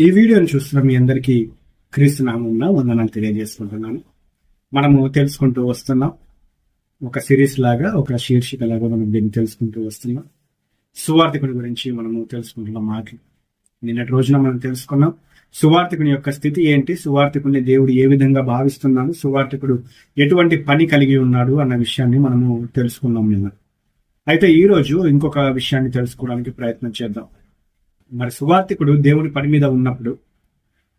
ఈ వీడియోని చూస్తున్న మీ అందరికీ క్రీస్తు నామంలో వందనాలు తెలియజేసుకుంటున్నాను. మనము తెలుసుకుంటూ వస్తున్నాం. ఒక సిరీస్ లాగా ఒక శీర్షిక లాగా మనం దీన్ని తెలుసుకుంటూ వస్తున్నాం. సువార్థికుడి గురించి మనము తెలుసుకుంటున్న. మాటలు నిన్నటి రోజున మనం తెలుసుకున్నాం. సువార్థికుని యొక్క స్థితి ఏంటి? సువార్థికుని దేవుడు ఏ విధంగా భావిస్తున్నాడు? సువార్థికుడు ఎటువంటి పని కలిగి ఉన్నాడు అన్న విషయాన్ని మనము తెలుసుకున్నాం నిన్న. అయితే ఈరోజు ఇంకొక విషయాన్ని తెలుసుకోవడానికి ప్రయత్నం చేద్దాం. మరి సువార్థికుడు దేవుని పని మీద ఉన్నప్పుడు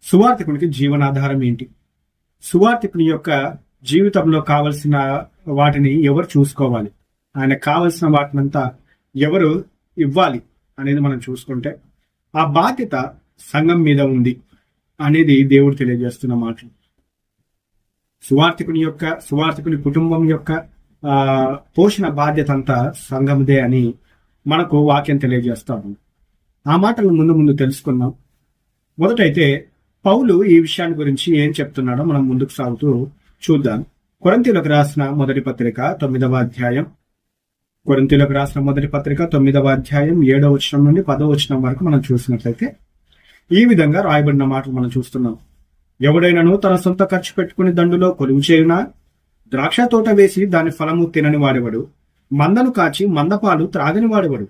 సువార్థికునికి జీవనాధారం ఏంటి? సువార్థికుని యొక్క జీవితంలో కావలసిన వాటిని ఎవరు చూసుకోవాలి? ఆయన కావలసిన వాటినంతా ఎవరు ఇవ్వాలి అనేది మనం చూసుకుంటే ఆ బాధ్యత సంఘం మీద ఉంది అనేది దేవుడు తెలియజేస్తున్న మాటలు సువార్థికుని యొక్క సువార్థికుని కుటుంబం యొక్క పోషణ బాధ్యత అంతా సంఘందే అని మనకు వాక్యం తెలియజేస్తాము ఆ మాటలను ముందు ముందు తెలుసుకుందాం. మొదటైతే పౌలు ఈ విషయాన్ని గురించి ఏం చెప్తున్నాడో మనం ముందుకు సాగుతూ చూద్దాం. కొరంతీలకు రాసిన మొదటి పత్రిక తొమ్మిదవ అధ్యాయం. కొరింతీలకు రాసిన మొదటి పత్రిక తొమ్మిదవ అధ్యాయం ఏడవ వచనం నుండి పదవ వచనం వరకు మనం చూసినట్లయితే ఈ విధంగా రాయబడిన మాటలు మనం చూస్తున్నాం. ఎవడైనాను తన సొంత ఖర్చు పెట్టుకుని దండులో కొలువు చేయునా? ద్రాక్ష తోట వేసి దాని ఫలము తినని వాడేవాడు? మందను కాచి మందపాలు త్రాగని వాడేవాడు?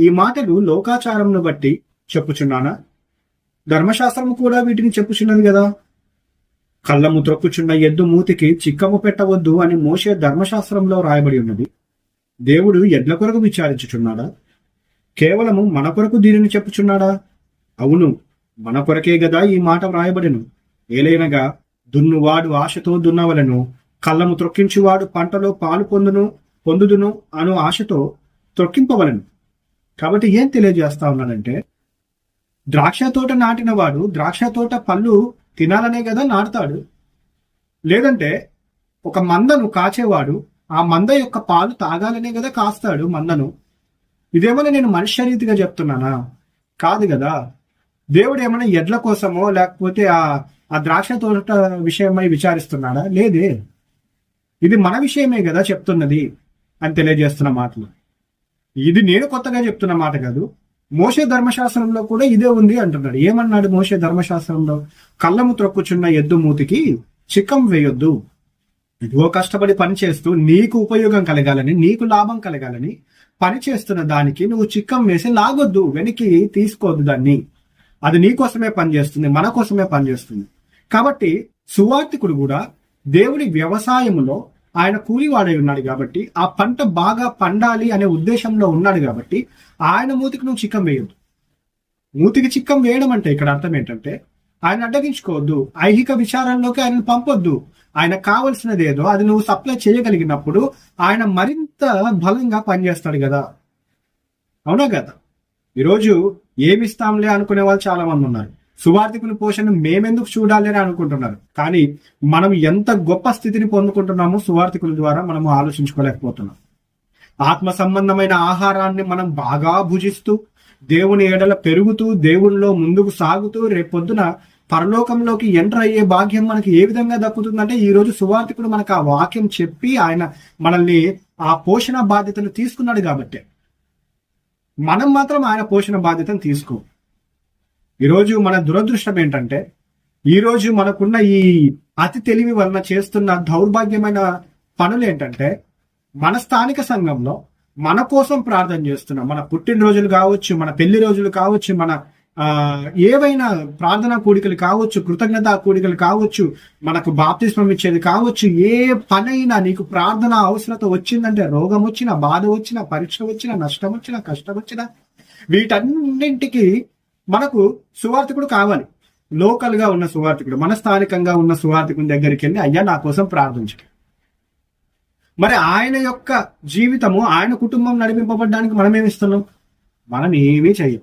ఈ మాటలు లోకాచారంను బట్టి చెప్పుచున్నానా? ధర్మశాస్త్రము కూడా వీటిని చెప్పుచున్నది కదా? కళ్ళము త్రొక్కుచున్న ఎద్దు మూతికి చిక్కము పెట్టవద్దు అని మోసే ధర్మశాస్త్రంలో రాయబడి ఉన్నది. దేవుడు ఎడ్ల కొరకు విచారించుచున్నాడా? కేవలము మన కొరకు దీనిని చెప్పుచున్నాడా? అవును మన కొరకే గదా ఈ మాట వ్రాయబడిను. ఏలైనగా దున్నువాడు ఆశతో దున్నవలను కళ్ళము త్రొక్కించువాడు పంటలో పాలు పొందును పొందుదును అను ఆశతో త్రొక్కింపవలను. కాబట్టి ఏం తెలియజేస్తా ఉన్నానంటే ద్రాక్ష తోట నాటిన వాడు ద్రాక్ష తోట పళ్ళు తినాలనే కదా నాటుతాడు. లేదంటే ఒక మందను కాచేవాడు ఆ మంద యొక్క పాలు తాగాలనే కదా కాస్తాడు మందను. ఇదేమైనా నేను మనుష్య రీతిగా చెప్తున్నానా? కాదు కదా. దేవుడు ఏమైనా ఎడ్ల కోసమో లేకపోతే ఆ ఆ ద్రాక్ష తోట విషయమై విచారిస్తున్నాడా? లేదే. ఇది మన విషయమే కదా చెప్తున్నది అని తెలియజేస్తున్న మాటలు. ఇది నేను కొత్తగా చెప్తున్న మాట కాదు. మోసే ధర్మశాస్త్రంలో కూడా ఇదే ఉంది అంటున్నాడు. ఏమన్నాడు మోసే ధర్మశాస్త్రంలో? కళ్ళము త్రొక్కుచున్న ఎద్దు మూతికి చిక్కం వేయొద్దు. ఇదిగో కష్టపడి పని చేస్తూ నీకు ఉపయోగం కలగాలని నీకు లాభం కలగాలని పని చేస్తున్న దానికి నువ్వు చిక్కం వేసి లాగొద్దు వెనక్కి తీసుకోవద్దు దాన్ని. అది నీ కోసమే పనిచేస్తుంది మన కోసమే పనిచేస్తుంది కాబట్టి సువార్థికుడు కూడా దేవుడి వ్యవసాయంలో ఆయన కూలివాడై ఉన్నాడు కాబట్టి ఆ పంట బాగా పండాలి అనే ఉద్దేశంలో ఉన్నాడు కాబట్టి ఆయన మూతికి నువ్వు చిక్కం వేయొద్దు. మూతికి చిక్కం వేయడం అంటే ఇక్కడ అర్థం ఏంటంటే ఆయన అడ్డగించుకోవద్దు. ఐహిక విచారంలోకి ఆయన పంపొద్దు. ఆయన కావలసినది ఏదో అది నువ్వు సప్లై చేయగలిగినప్పుడు ఆయన మరింత బలంగా పనిచేస్తాడు కదా. అవునా కదా? ఈరోజు ఏమిస్తాంలే అనుకునే వాళ్ళు చాలా మంది ఉన్నారు. సువార్థికుని పోషణ మేమెందుకు చూడాలి అని అనుకుంటున్నారు. కానీ మనం ఎంత గొప్ప స్థితిని పొందుకుంటున్నామో సువార్థికుల ద్వారా మనం ఆలోచించుకోలేకపోతున్నాం. ఆత్మ సంబంధమైన ఆహారాన్ని మనం బాగా భుజిస్తూ దేవుని ఎడల పెరుగుతూ దేవునిలో ముందుకు సాగుతూ రేపొద్దున పరలోకంలోకి ఎంటర్ అయ్యే భాగ్యం మనకి ఏ విధంగా దక్కుతుందంటే ఈ రోజు సువార్థికుడు మనకు ఆ వాక్యం చెప్పి ఆయన మనల్ని ఆ పోషణ బాధ్యతను తీసుకున్నాడు కాబట్టి. మనం మాత్రం ఆయన పోషణ బాధ్యతను తీసుకో. ఈరోజు మన దురదృష్టం ఏంటంటే ఈరోజు మనకున్న ఈ అతి తెలివి వలన చేస్తున్న దౌర్భాగ్యమైన పనులు ఏంటంటే మన స్థానిక సంఘంలో మన కోసం ప్రార్థన చేస్తున్నాం. మన పుట్టినరోజులు కావచ్చు మన పెళ్ళి రోజులు కావచ్చు మన ఏవైనా ప్రార్థనా కూడికలు కావచ్చు కృతజ్ఞత కూడికలు కావచ్చు మనకు బాప్తిస్మం ఇచ్చేది కావచ్చు ఏ పనైనా నీకు ప్రార్థన అవసరత వచ్చిందంటే రోగం వచ్చినా బాధ వచ్చినా పరీక్ష వచ్చినా నష్టం వచ్చినా కష్టం వచ్చినా వీటన్నింటికి మనకు సువార్థికుడు కావాలి. లోకల్గా ఉన్న సువార్థికుడు మన స్థానికంగా ఉన్న సువార్థకుని దగ్గరికి వెళ్ళి అయ్యా నా కోసం ప్రార్థించు. మరి ఆయన యొక్క జీవితము ఆయన కుటుంబం నడిపింపబడడానికి మనం ఏమిస్తున్నాం మనం ఏమీ చెయ్యం.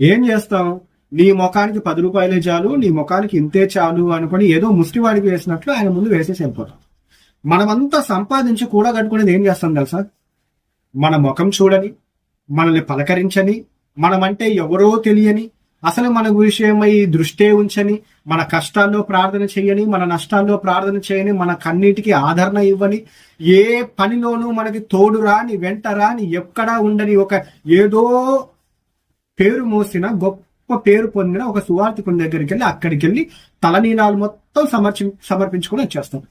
ఏం చేస్తాం? నీ ముఖానికి పది రూపాయలే చాలు నీ ముఖానికి ఇంతే చాలు అనుకొని ఏదో ముష్టివాడికి వేసినట్లు ఆయన ముందు వేసేసి వెళ్ళిపోతాం. మనమంతా సంపాదించి కూడా కట్టుకునేది ఏం చేస్తాం తెలుసా? మన ముఖం చూడని మనల్ని పలకరించని మనమంటే ఎవరో తెలియని అసలు మన విషయమై దృష్టే ఉంచని మన కష్టాల్లో ప్రార్థన చేయని మన నష్టాల్లో ప్రార్థన చేయని మన కన్నిటికి ఆదరణ ఇవ్వని ఏ పనిలోనూ మనకి తోడు రాని వెంట రాని ఎక్కడా ఉండని ఒక ఏదో పేరు మోసిన గొప్ప గొప్ప పేరు పొందిన ఒక సువార్థికుని దగ్గరికి వెళ్ళి అక్కడికి వెళ్ళి తలనీలాలు మొత్తం సమర్చి సమర్పించుకొని వచ్చేస్తాం.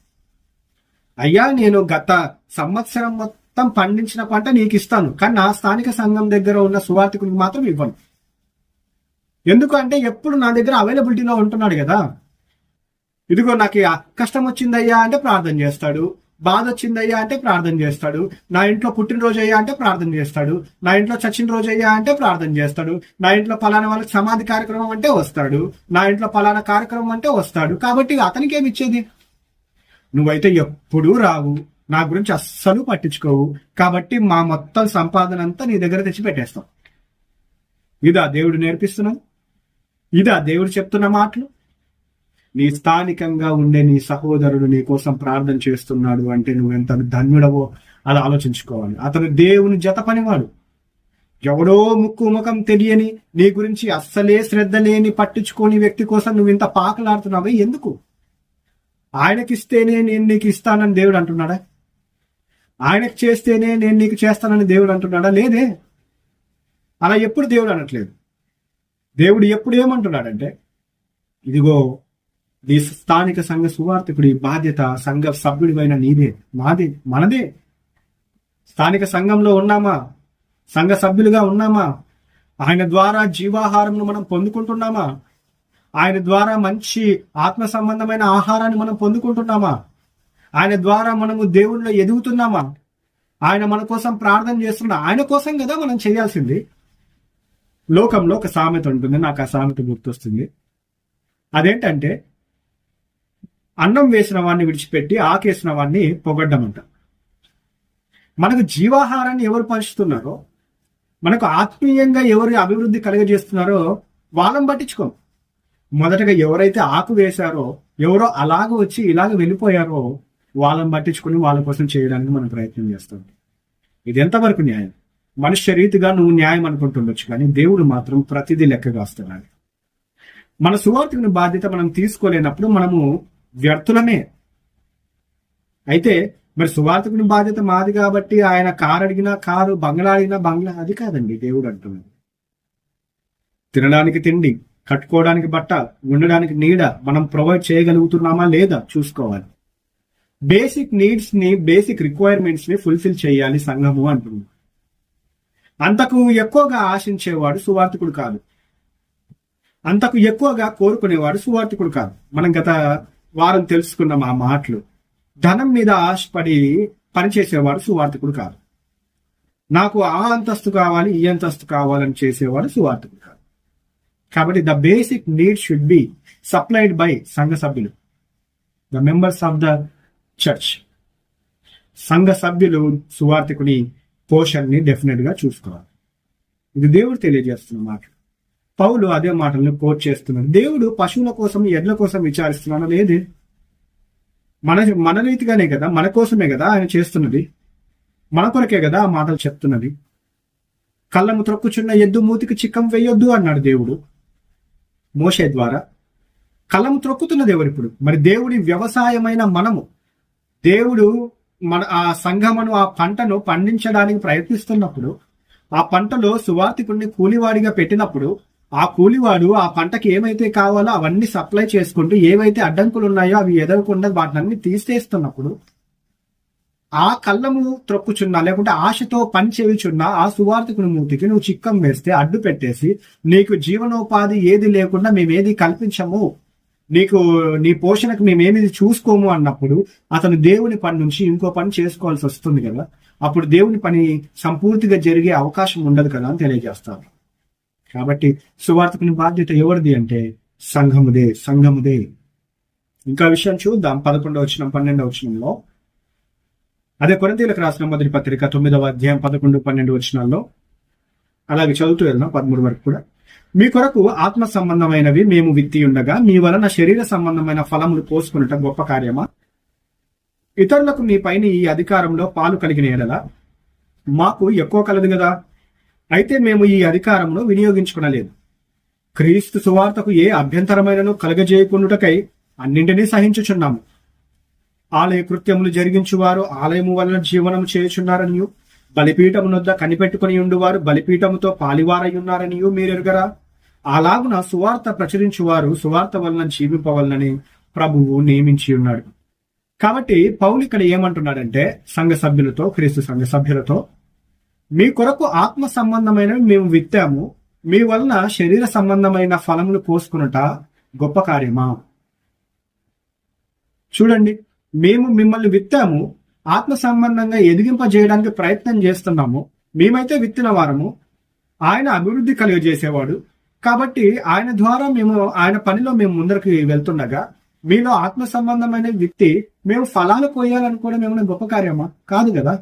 అయ్యా నేను గత సంవత్సరం మొత్తం పండించిన పంట నీకు ఇస్తాను కానీ నా స్థానిక సంఘం దగ్గర ఉన్న సువార్థికునికి మాత్రం ఇవ్వను. ఎందుకంటే ఎప్పుడు నా దగ్గర అవైలబిలిటీలో ఉంటున్నాడు కదా. ఇదిగో నాకు కష్టం వచ్చిందయ్యా అంటే ప్రార్థన చేస్తాడు. బాధ వచ్చిందయ్యా అంటే ప్రార్థన చేస్తాడు. నా ఇంట్లో పుట్టినరోజు అయ్యా అంటే ప్రార్థన చేస్తాడు. నా ఇంట్లో చచ్చిన రోజు అయ్యా అంటే ప్రార్థన చేస్తాడు. నా ఇంట్లో పలానా వాళ్ళకి సమాధి కార్యక్రమం అంటే వస్తాడు. నా ఇంట్లో పలానా కార్యక్రమం అంటే వస్తాడు. కాబట్టి అతనికి ఏమి ఇచ్చేది? నువ్వైతే ఎప్పుడూ రావు. నా గురించి అస్సలు పట్టించుకోవు. కాబట్టి మా మొత్తం సంపాదన అంతా నీ దగ్గర తెచ్చి పెట్టేస్తాం ఇదా దేవుడు నేర్పిస్తున్నాం ఇదా దేవుడు చెప్తున్న మాటలు. నీ స్థానికంగా ఉండే నీ సహోదరుడు నీ కోసం ప్రార్థన చేస్తున్నాడు అంటే నువ్వు ఎంత ధన్యుడవో అది ఆలోచించుకోవాలి. అతను దేవుని జత పనివాడు. ఎవడో ముక్కు ముఖం తెలియని నీ గురించి అస్సలే శ్రద్ధ లేని పట్టించుకోని వ్యక్తి కోసం నువ్వు ఇంత పాకలాడుతున్నావే? ఎందుకు? ఆయనకిస్తేనే నేను నీకు ఇస్తానని దేవుడు అంటున్నాడా? ఆయనకు చేస్తేనే నేను నీకు చేస్తానని దేవుడు అంటున్నాడా? లేదే. అలా ఎప్పుడు దేవుడు అనట్లేదు. దేవుడు ఎప్పుడు ఏమంటున్నాడంటే ఇదిగో నీ స్థానిక సంఘ సువార్థకుడి బాధ్యత సంఘ సభ్యుడివైన నీదే. మాదే మనదే. స్థానిక సంఘంలో ఉన్నామా? సంఘ సభ్యులుగా ఉన్నామా? ఆయన ద్వారా జీవాహారంను మనం పొందుకుంటున్నామా? ఆయన ద్వారా మంచి ఆత్మ సంబంధమైన ఆహారాన్ని మనం పొందుకుంటున్నామా? ఆయన ద్వారా మనము దేవుణ్ణిలో ఎదుగుతున్నామా? ఆయన మన కోసం ప్రార్థన చేస్తున్నా ఆయన కోసం కదా మనం చేయాల్సింది. లోకంలో ఒక సామెత ఉంటుంది. నాకు ఆ సామెత గుర్తొస్తుంది. అదేంటంటే అన్నం వేసిన వాడిని విడిచిపెట్టి ఆకేసిన వాడిని పొగడ్డమంట. మనకు జీవాహారాన్ని ఎవరు పంచుతున్నారో మనకు ఆత్మీయంగా ఎవరు అభివృద్ధి కలుగజేస్తున్నారో వాళ్ళని పట్టించుకోం. మొదటగా ఎవరైతే ఆకు వేశారో ఎవరో అలాగ వచ్చి ఇలాగ వెళ్ళిపోయారో వాళ్ళని పట్టించుకుని వాళ్ళ కోసం చేయడానికి మనం ప్రయత్నం చేస్తాం. ఇది ఎంతవరకు న్యాయం? మనుష్య రీతిగా నువ్వు న్యాయం అనుకుంటుండొచ్చు కానీ దేవుడు మాత్రం ప్రతిదీ లెక్కగా వస్తున్నాడు మన సువార్తకుని బాధ్యత మనం తీసుకోలేనప్పుడు మనము వ్యర్థులమే. అయితే మరి సువార్తకుని బాధ్యత మాది కాబట్టి ఆయన కారు అడిగినా కారు బంగ్లా అడిగినా బంగ్లా అది కాదండి దేవుడు అంటున్నాడు. తినడానికి తిండి కట్టుకోవడానికి బట్ట ఉండడానికి నీడ మనం ప్రొవైడ్ చేయగలుగుతున్నామా లేదా చూసుకోవాలి. బేసిక్ నీడ్స్ని బేసిక్ రిక్వైర్మెంట్స్ని ఫుల్ఫిల్ చేయాలి సంఘము అంటున్నాడు అంతకు ఎక్కువగా ఆశించేవాడు సువార్థికుడు కాదు. అంతకు ఎక్కువగా కోరుకునేవాడు సువార్థికుడు కాదు. మనం గత వారం తెలుసుకున్న ఆ మాటలు. ధనం మీద ఆశపడి పనిచేసేవాడు సువార్థికుడు కాదు. నాకు ఆ అంతస్తు కావాలి ఈ అంతస్తు కావాలని చేసేవాడు సువార్థికుడు కాదు. కాబట్టి the basic need should be supplied by సంఘ సభ్యులు. The members of the church సంఘ సభ్యులు సువార్థికుని పోషణని డెఫినెట్గా చూసుకోవాలి. ఇది దేవుడు తెలియజేస్తున్న మాట. పౌలు అదే మాటలను కోట్ చేస్తున్నాడు. దేవుడు పశువుల కోసం ఎడ్ల కోసం విచారిస్తున్నాడు. లేదే మన మన రీతిగానే కదా మన కోసమే కదా ఆయన చేస్తున్నది. మన కొరకే కదా ఆ మాటలు చెప్తున్నది. కళ్ళము త్రొక్కుచున్న ఎద్దు మూతికి చిక్కం వేయొద్దు అన్నాడు దేవుడు. మోషే ద్వారా. కళ్ళము త్రొక్కుతున్న దేవుడు ఇప్పుడు మరి దేవుడి వ్యవసాయమైన మనము. దేవుడు మన ఆ సంఘమును ఆ పంటను పండించడానికి ప్రయత్నిస్తున్నప్పుడు ఆ పంటలో సువార్థికుడిని కూలివాడిగా పెట్టినప్పుడు ఆ కూలివాడు ఆ పంటకి ఏమైతే కావాలో అవన్నీ సప్లై చేసుకుంటూ ఏవైతే అడ్డంకులు ఉన్నాయో అవి ఎదగకుండా వాటిని తీసేస్తున్నప్పుడు ఆ కళ్ళము త్రొక్కుచున్నా లేకుంటే ఆశతో పని చేయుచున్నా ఆ సువార్థికుని మూతికి నువ్వు చిక్కం వేస్తే అడ్డు పెట్టేసి నీకు జీవనోపాధి ఏది లేకుండా మేమేది కల్పించము. నీకు నీ పోషణకు మేమేమి చూసుకోము అన్నప్పుడు అతను దేవుని పని నుంచి ఇంకో పని చేసుకోవాల్సి వస్తుంది కదా. అప్పుడు దేవుని పని సంపూర్తిగా జరిగే అవకాశం ఉండదు కదా అని తెలియజేస్తారు కాబట్టి సువార్తకుని బాధ్యత ఎవరిది అంటే సంఘముదే సంఘముదే. ఇంకా విషయం చూద్దాం పదకొండవ వచ్చిన పన్నెండవ వచనంలో. అదే కొరంతీలకు రాసిన మొదటి పత్రిక తొమ్మిదవ అధ్యాయం పదకొండు పన్నెండు వచనాల్లో. అలాగే చదువుతూ వెళ్దాం పదమూడు వరకు కూడా. మీ కొరకు ఆత్మ సంబంధమైనవి మేము విత్తి ఉండగా మీ వలన శరీర సంబంధమైన ఫలములు పోసుకునటం గొప్ప కార్యమా? ఇతరులకు మీ పైన ఈ అధికారంలో పాలు కలిగిన ఎడల మాకు ఎక్కువ కలదు కదా అయితే మేము ఈ అధికారంలో వినియోగించుకునలేదు. క్రీస్తు సువార్తకు ఏ అభ్యంతరమైనను కలగజేయకుండుటకై అన్నింటినీ సహించుచున్నాము. ఆలయ కృత్యములు జరిగించువారు ఆలయము వలన జీవనం చేయుచున్నారని బలిపీఠమునొద్ద కనిపెట్టుకుని ఉండువారు బలిపీఠముతో పాలివారై మీరు ఎరుగరా అలాగున సువార్త ప్రచురించువారు సువార్త వలన జీవింపవలనని ప్రభువు నియమించి ఉన్నాడు కాబట్టి పౌలు ఇక్కడ ఏమంటున్నాడంటే సంఘ సభ్యులతో క్రీస్తు సంఘ సభ్యులతో మీ కొరకు ఆత్మ సంబంధమైనవి మేము విత్తాము మీ వలన శరీర సంబంధమైన ఫలములు పోసుకునుట గొప్ప కార్యమా? చూడండి మేము మిమ్మల్ని విత్తాము ఆత్మ సంబంధంగా ఎదిగింపజేయడానికి ప్రయత్నం చేస్తున్నాము. మేమైతే విత్తిన వారము. ఆయన అభివృద్ధి కలిగజేసేవాడు కాబట్టి ఆయన ద్వారా మేము ఆయన పనిలో మేము ముందరికి వెళ్తుండగా మీలో ఆత్మ సంబంధమైన వ్యక్తి మేము ఫలాలు పోయాలనుకోవడం ఏమైనా గొప్ప కార్యమా? కాదు కదా.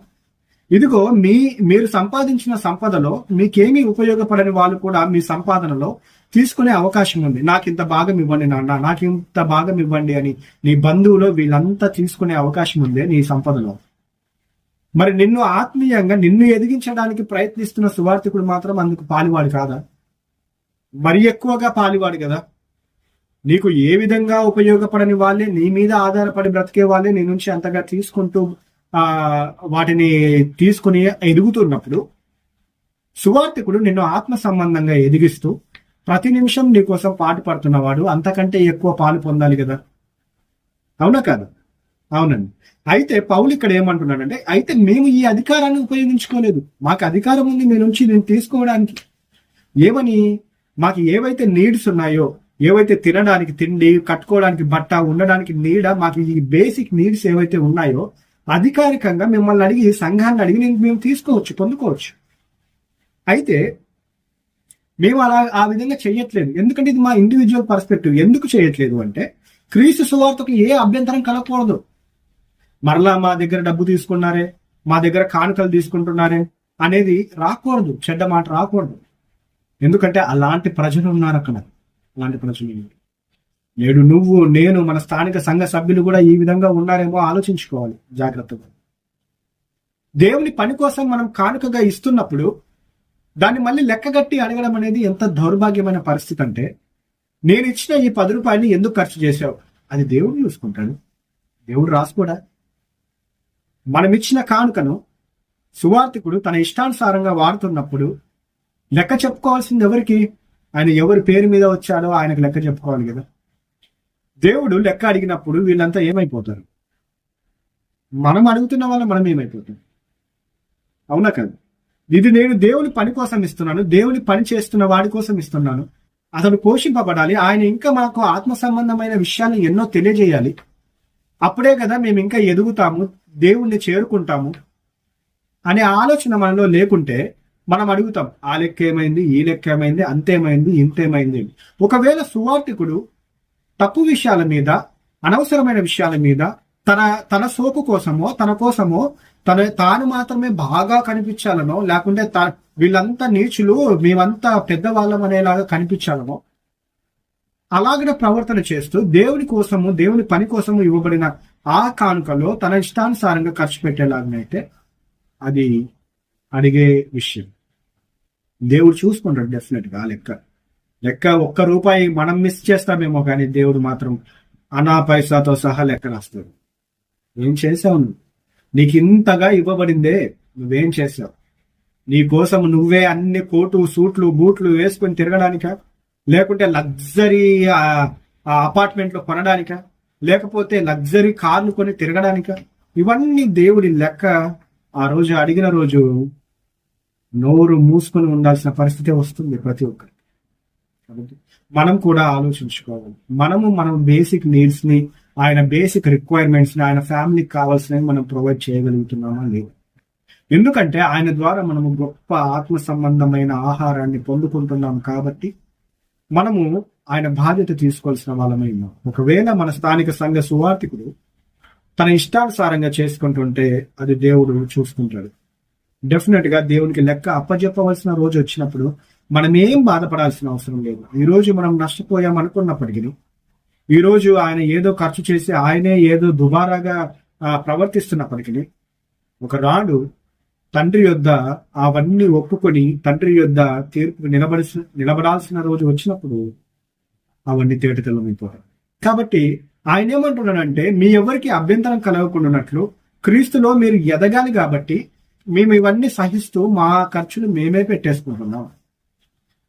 ఇదిగో మీ మీరు సంపాదించిన సంపదలో మీకేమీ ఉపయోగపడని వాళ్ళు కూడా మీ సంపాదనలో తీసుకునే అవకాశం ఉంది. నాకు ఇంత భాగం ఇవ్వండి నాన్న నాకు ఇంత భాగం ఇవ్వండి అని నీ బంధువులు వీళ్ళంతా తీసుకునే అవకాశం ఉంది నీ సంపదలో. మరి నిన్ను ఆత్మీయంగా నిన్ను ఎదిగించడానికి ప్రయత్నిస్తున్న సువార్థికుడు మాత్రం అందుకు పాలివాడు కాదా? మరి ఎక్కువగా పాలివాడు కదా. నీకు ఏ విధంగా ఉపయోగపడని వాళ్ళే నీ మీద ఆధారపడి బ్రతికే వాళ్ళే నీ నుంచి అంతగా తీసుకుంటూ ఆ వాటిని తీసుకుని ఎదుగుతున్నప్పుడు సువార్థికుడు నిన్ను ఆత్మ సంబంధంగా ఎదిగిస్తూ ప్రతి నిమిషం నీకోసం పాటు పడుతున్నవాడు అంతకంటే ఎక్కువ పాలు పొందాలి కదా? అవునా కాదు? అవునండి. అయితే పౌలు ఇక్కడ ఏమంటున్నాడంటే అయితే మేము ఈ అధికారాన్ని ఉపయోగించుకోలేదు. మాకు అధికారం ఉంది మీ నుంచి నేను తీసుకోవడానికి. ఏమని? మాకు ఏవైతే నీడ్స్ ఉన్నాయో ఏవైతే తినడానికి తిండి కట్టుకోవడానికి బట్ట ఉండడానికి నీడ మాకు ఈ బేసిక్ నీడ్స్ ఏవైతే ఉన్నాయో అధికారికంగా మిమ్మల్ని అడిగి సంఘాన్ని అడిగి నేను మేము తీసుకోవచ్చు పొందుకోవచ్చు. అయితే మేము అలా ఆ విధంగా చేయట్లేదు. ఎందుకంటే ఇది మా ఇండివిజువల్ పర్స్పెక్టివ్ ఎందుకు చేయట్లేదు అంటే క్రీస్తు సువార్తకు ఏ అభ్యంతరం కలగకూడదు. మరలా మా దగ్గర డబ్బు తీసుకున్నారే మా దగ్గర కానుకలు తీసుకుంటున్నారే అనేది రాకూడదు. చెడ్డ మాట రాకూడదు. ఎందుకంటే అలాంటి ప్రజలు ఉన్నారు అక్కడ. అలాంటి ప్రజలు నేడు నువ్వు నేను మన స్థానిక సంఘ సభ్యులు కూడా ఈ విధంగా ఉన్నారేమో ఆలోచించుకోవాలి జాగ్రత్తగా. దేవుని పని కోసం మనం కానుకగా ఇస్తున్నప్పుడు దాన్ని మళ్ళీ లెక్కగట్టి అడగడం అనేది ఎంత దౌర్భాగ్యమైన పరిస్థితి అంటే నేను ఇచ్చిన ఈ పది రూపాయలని ఎందుకు ఖర్చు చేశావు? అది దేవుడు చూసుకుంటాడు. దేవుడు రాసుకోడా? మనం ఇచ్చిన కానుకను సువార్థికుడు తన ఇష్టానుసారంగా వాడుతున్నప్పుడు లెక్క చెప్పుకోవాల్సింది ఎవరికి? ఆయన ఎవరి పేరు మీద వచ్చాడో ఆయనకు లెక్క చెప్పుకోవాలి కదా. దేవుడు లెక్క అడిగినప్పుడు వీళ్ళంతా ఏమైపోతారు? మనం అడుగుతున్న వాళ్ళు మనం ఏమైపోతాం అవునా కదా? ఇది నేను దేవుని పని కోసం ఇస్తున్నాను దేవుని పని చేస్తున్న వాడి కోసం ఇస్తున్నాను. అతను పోషింపబడాలి. ఆయన ఇంకా మాకు ఆత్మ సంబంధమైన విషయాలు ఎన్నో తెలియజేయాలి. అప్పుడే కదా మేము ఇంకా ఎదుగుతాము దేవుణ్ణి చేరుకుంటాము అనే ఆలోచన మనలో లేకుంటే మనం అడుగుతాం ఆ లెక్క ఏమైంది? ఈ లెక్క ఏమైంది? అంతేమైంది? ఇంతేమైంది? ఒకవేళ సువార్థికుడు తప్పు విషయాల మీద అనవసరమైన విషయాల మీద తన తన సోపు కోసమో తన కోసమో తన తాను మాత్రమే బాగా కనిపించాలనో లేకుంటే వీళ్ళంతా నీచులు మేమంతా పెద్దవాళ్ళం అనేలాగా కనిపించాలనో అలాగనే ప్రవర్తన చేస్తూ దేవుని కోసము దేవుని పని కోసము ఇవ్వబడిన ఆ కానుకలో తన ఇష్టానుసారంగా ఖర్చు పెట్టేలాగనైతే అది అడిగే విషయం. దేవుడు చూసుకుంటాడు డెఫినెట్గా లెక్క. లెక్క ఒక్క రూపాయి మనం మిస్ చేస్తామేమో కానీ దేవుడు మాత్రం అనా పైసాతో సహా లెక్క రాస్తాడు. ఏం చేసావు నువ్వు నీకు ఇంతగా ఇవ్వబడిందే నువ్వేం చేసావు నీ కోసం నువ్వే అన్ని కోటు సూట్లు బూట్లు వేసుకొని తిరగడానికా? లేకుంటే లగ్జరీ అపార్ట్మెంట్లు కొనడానికా? లేకపోతే లగ్జరీ కార్లు కొని తిరగడానికా? ఇవన్నీ దేవుడి లెక్క. ఆ రోజు అడిగిన రోజు నోరు మూసుకొని ఉండాల్సిన పరిస్థితి వస్తుంది ప్రతి ఒక్కరికి. మనం కూడా ఆలోచించుకోవాలి. మనము మనం బేసిక్ నీడ్స్ని ఆయన బేసిక్ రిక్వైర్మెంట్స్ ఆయన ఫ్యామిలీకి కావాల్సినవి మనం ప్రొవైడ్ చేయగలుగుతున్నామా లేదు? ఎందుకంటే ఆయన ద్వారా మనము గొప్ప ఆత్మ సంబంధమైన ఆహారాన్ని పొందుకుంటున్నాం కాబట్టి మనము ఆయన బాధ్యత తీసుకోవాల్సిన వాళ్ళమై ఉన్నాం. ఒకవేళ మన స్థానిక సంఘ సువార్థికుడు తన ఇష్టానుసారంగా చేసుకుంటుంటే అది దేవుడు చూసుకుంటాడు. డెఫినెట్గా దేవునికి లెక్క అప్పజెప్పవలసిన రోజు వచ్చినప్పుడు మనం ఏం బాధపడాల్సిన అవసరం లేదు. ఈ రోజు మనం నష్టపోయాం అనుకున్నప్పటికీ ఈరోజు ఆయన ఏదో ఖర్చు చేసి ఆయనే ఏదో దుబారాగా ప్రవర్తిస్తున్నప్పటికీ ఒక రాడు తండ్రి యొద్ద అవన్నీ ఒప్పుకొని తండ్రి యొద్ద తీర్పు నిలబడి నిలబడాల్సిన రోజు వచ్చినప్పుడు అవన్నీ తేటతెల్లమైపోతాయి కాబట్టి ఆయన ఏమంటున్నాడంటే మీ ఎవరికి అభ్యంతరం కలగకుండానట్లు క్రీస్తులో మీరు ఎదగాలి కాబట్టి మేము ఇవన్నీ సహిస్తూ మా ఖర్చులు మేమే పెట్టేసుకుంటున్నాం.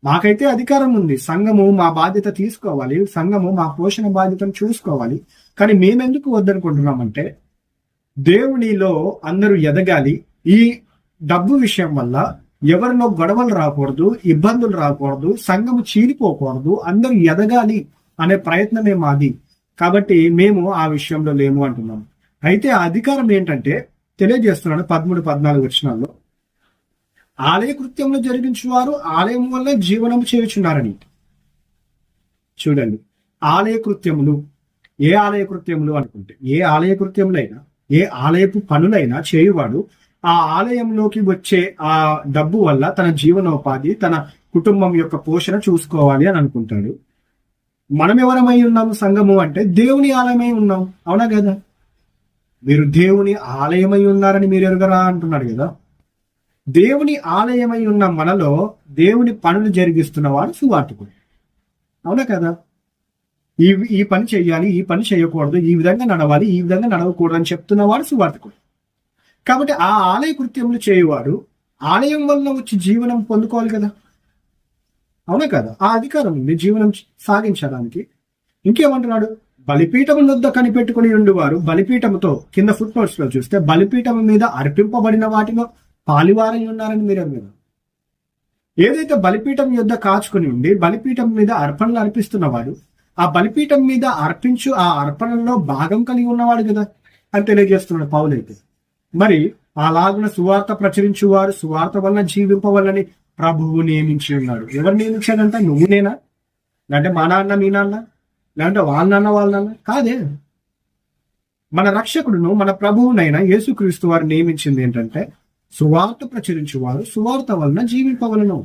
మాకైతే అధికారం ఉంది. సంఘము మా బాధ్యత తీసుకోవాలి. సంఘము మా పోషణ బాధ్యతను చూసుకోవాలి. కానీ మేమెందుకు వద్దనుకుంటున్నామంటే దేవునిలో అందరూ ఎదగాలి. ఈ డబ్బు విషయం వల్ల ఎవరిలో గొడవలు రాకూడదు ఇబ్బందులు రాకూడదు సంఘము చీలిపోకూడదు. అందరూ ఎదగాలి అనే ప్రయత్నమే మాది. కాబట్టి మేము ఆ విషయంలో లేము అంటున్నాం అయితే ఆ అధికారం ఏంటంటే తెలియజేస్తున్నాడు పదమూడు పద్నాలుగు వచ్చినాల్లో. ఆలయ కృత్యంలో జరిగించువారు ఆలయం వల్లే జీవనం చేయుచున్నారని. చూడండి. ఆలయ కృత్యములు ఏ ఆలయ కృత్యములు అనుకుంటే ఏ ఆలయ కృత్యములైనా ఏ ఆలయపు పనులైనా చేయువాడు ఆ ఆలయంలోకి వచ్చే ఆ డబ్బు వల్ల తన జీవనోపాధి తన కుటుంబం యొక్క పోషణ చూసుకోవాలి అని అనుకుంటాడు. మనం ఎవరమై ఉన్నాము సంఘము అంటే దేవుని ఆలయమై ఉన్నాం. అవునా కదా? మీరు దేవుని ఆలయమై ఉన్నారని మీరు ఎరుగరా అంటున్నాడు కదా? దేవుని ఆలయమై ఉన్న మనలో దేవుని పనులు జరిగిస్తున్న వాడు సువార్తకుడు. అవునా కదా? ఈ ఈ పని చేయాలి ఈ పని చేయకూడదు ఈ విధంగా నడవాలి ఈ విధంగా నడవకూడదు అని చెప్తున్నవాడు సువార్తకుడు. కాబట్టి ఆ ఆలయ కృత్యములు చేయవాడు ఆలయం వల్ల వచ్చి జీవనం పొందుకోవాలి కదా? అవునా కదా? ఆ అధికారం ఉంది జీవనం సాగించడానికి. ఇంకేమంటున్నాడు? బలిపీఠం వద్ద కనిపెట్టుకుని ఉండేవారు. బలిపీఠముతో కింద ఫుట్ నోట్స్లో చూస్తే బలిపీఠం మీద అర్పింపబడిన వాటిలో పాలివారై ఉన్నారని మీరు మీరు ఏదైతే బలిపీఠం యొద్ద కాచుకుని ఉండి బలిపీఠం మీద అర్పణలు అర్పిస్తున్నవాడు ఆ బలిపీఠం మీద అర్పించు ఆ అర్పణలో భాగం కలిగి ఉన్నవాడు కదా అని తెలియజేస్తున్నాడు పౌలైతే. మరి అలాగున సువార్త ప్రచురించువారు సువార్త వలన జీవింపవల్లని ప్రభువు నియమించి ఉన్నాడు. ఎవరు నియమించాడంట? నువ్వు నేనా? లేదంటే మా నాన్న మీ నాన్న? లేదంటే వాళ్ళ నాన్న వాళ్ళ నాన్న? కాదే. మన రక్షకుడును మన ప్రభువునైనా యేసుక్రీస్తు వారు నియమించింది ఏంటంటే సువార్త ప్రచురించేవారు సువార్త వలన జీవింపవలను.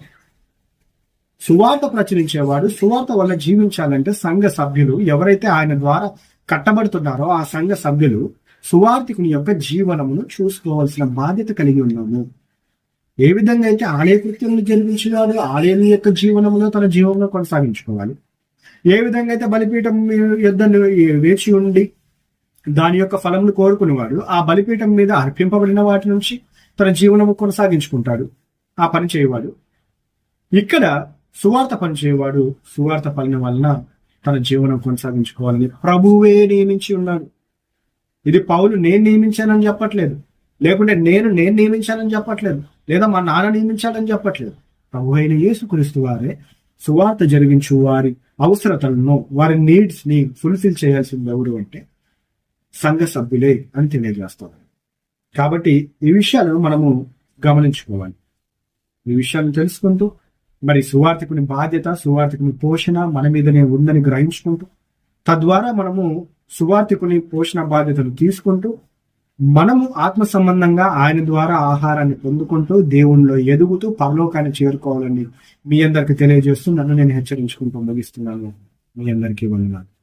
సువార్త ప్రచురించేవాడు సువార్త వల్ల జీవించాలంటే సంఘ సభ్యులు ఎవరైతే ఆయన ద్వారా కట్టబడుతున్నారో ఆ సంఘ సభ్యులు సువార్థికుని యొక్క జీవనమును చూసుకోవాల్సిన బాధ్యత కలిగి ఉన్నాము. ఏ విధంగా అయితే ఆలయ కృత్యములు జరిపించినాడు ఆలయం యొక్క జీవనంలో తన జీవనంలో కొనసాగించుకోవాలి. ఏ విధంగా అయితే బలిపీఠం యుద్ధ వేచి ఉండి దాని యొక్క ఫలమును కోరుకునేవాడు ఆ బలిపీఠం మీద అర్పింపబడిన వాటి నుంచి తన జీవనము కొనసాగించుకుంటాడు. ఆ పని చేయవాడు. ఇక్కడ సువార్త పని చేయవాడు. సువార్త పలిన వలన తన జీవనం కొనసాగించుకోవాలని ప్రభువే నియమించి ఉన్నాడు. ఇది పౌలు నేను నియమించానని చెప్పట్లేదు. లేకుంటే నేను నేను నియమించానని చెప్పట్లేదు. లేదా మా నాన్న నియమించాలని చెప్పట్లేదు. ప్రభు అయిన యేసుక్రీస్తు వారే సువార్త జరిగించు వారి అవసరతలను వారి నీడ్స్ని ఫుల్ఫిల్ చేయాల్సింది ఎవరు అంటే సంఘ సభ్యులే అని తెలియజేస్తున్నారు. కాబట్టి ఈ విషయాలను మనము గమనించుకోవాలి. ఈ విషయాలను తెలుసుకుంటూ మరి సువార్థకుని బాధ్యత సువార్థకుని పోషణ మన మీదనే ఉందని గ్రహించుకుంటూ తద్వారా మనము సువార్థికుని పోషణ బాధ్యతలు తీసుకుంటూ మనము ఆత్మ సంబంధంగా ఆయన ద్వారా ఆహారాన్ని పొందుకుంటూ దేవుణ్ణిలో ఎదుగుతూ పరలోకాన్ని చేరుకోవాలని మీ అందరికి తెలియజేస్తూ నన్ను నేను హెచ్చరించుకుంటూ ముగిస్తున్నాను. మీ అందరికీ వందనాలు.